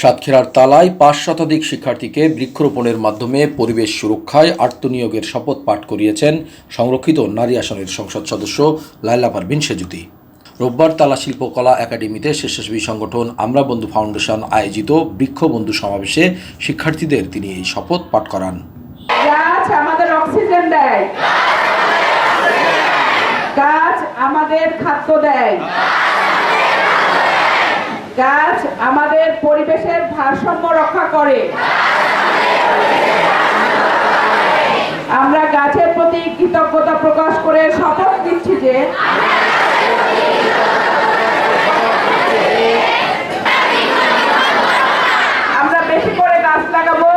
সাতক্ষীরার তালায় পাঁচ শতাধিক শিক্ষার্থীকে বৃক্ষরোপণের মাধ্যমে পরিবেশ সুরক্ষায় আত্মনিয়োগের শপথ পাঠ করিয়েছেন সংরক্ষিত নারী আসনের সংসদ সদস্য লাইলা পারভিন সেজুতি। রোববার তালা শিল্পকলা একাডেমিতে স্বেচ্ছাসেবী সংগঠন আমরা বন্ধু ফাউন্ডেশন আয়োজিত বৃক্ষবন্ধু সমাবেশে শিক্ষার্থীদের তিনি এই শপথ পাঠ করান। গাছ আমাদের খাদ্য দেয়। গাছ আমাদের পরিবেশের ভারসাম্য রক্ষা করে। আমরা গাছের প্রতি কৃতজ্ঞতা প্রকাশ করে শপথ দিচ্ছি যে আমরা বেশি করে গাছ লাগাবো,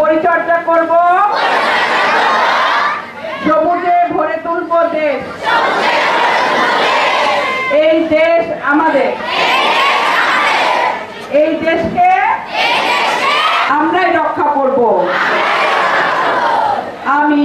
পরিচর্যা করব আমাদের। এই দেশকে আমরাই রক্ষা করব। আমি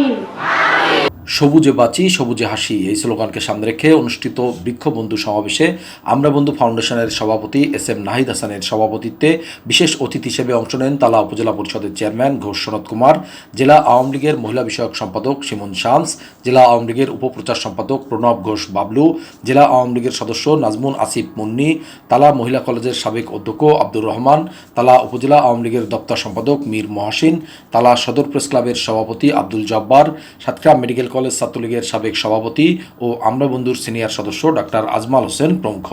সবুজে বাঁচি, সবুজে হাসি, এই স্লোগানকে সামনে রেখে অনুষ্ঠিত বৃক্ষবন্ধু সমাবেশে আমরা বন্ধু ফাউন্ডেশনের সভাপতি এস এম নাহিদ হাসানের সভাপতিত্বে বিশেষ অতিথি হিসেবে অংশ নেন তালা উপজেলা পরিষদের চেয়ারম্যান ঘোষ সনৎ কুমার, জেলা আওয়ামী লীগের মহিলা বিষয়ক সম্পাদক সিমন শামস, জেলা আওয়ামী লীগের উপপ্রচার সম্পাদক প্রণব ঘোষ বাবলু, জেলা আওয়ামী লীগের সদস্য নাজমুন আসিফ মুন্নি, তালা মহিলা কলেজের সাবেক অধ্যক্ষ আব্দুর রহমান, তালা উপজেলা আওয়ামী লীগের দপ্তর সম্পাদক মীর মহসিন, তালা সদর প্রেস ক্লাবের সভাপতি আব্দুল জব্বার, সাতক্ষীরা মেডিকেল কলেজ ছাত্রলীগের সাবেক সভাপতি ও আমরা বন্ধুর সিনিয়র সদস্য ডাক্তার আজমাল হোসেন প্রমুখ।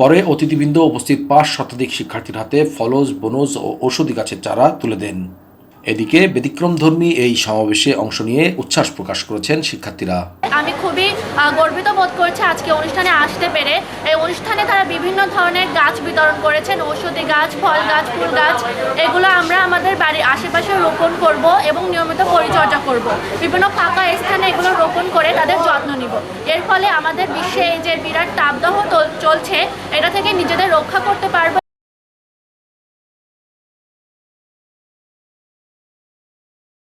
পরে অতিথিবৃন্দ উপস্থিত পাঁচ শতাধিক শিক্ষার্থীর হাতে ফলজ বনজ ও ঔষধি গাছের চারা তুলে দেন। এদিকে ব্যতিক্রমধর্মী এই সমাবেশে অংশ নিয়ে উচ্ছ্বাস প্রকাশ করেছেন শিক্ষার্থীরা। আমি খুবই গর্বিত বোধ করছি আজকে অনুষ্ঠানে আসতে পেরে। এই অনুষ্ঠানে তারা বিভিন্ন ধরনের গাছ বিতরণ করেছেন ঔষধি গাছ, ফল গাছ, ফুল গাছ, এগুলো আমরা আমাদের বাড়ির আশেপাশে রোপণ করব এবং নিয়মিত পরিচর্যা করব। বিভিন্ন ফাঁকা স্থানে এগুলো রোপণ করে তাদের যত্ন নিব। এর ফলে আমাদের বিশ্বে এই যে বিরাট তাপদাহ চলছে, এটা থেকে নিজেদের রক্ষা করতে পারব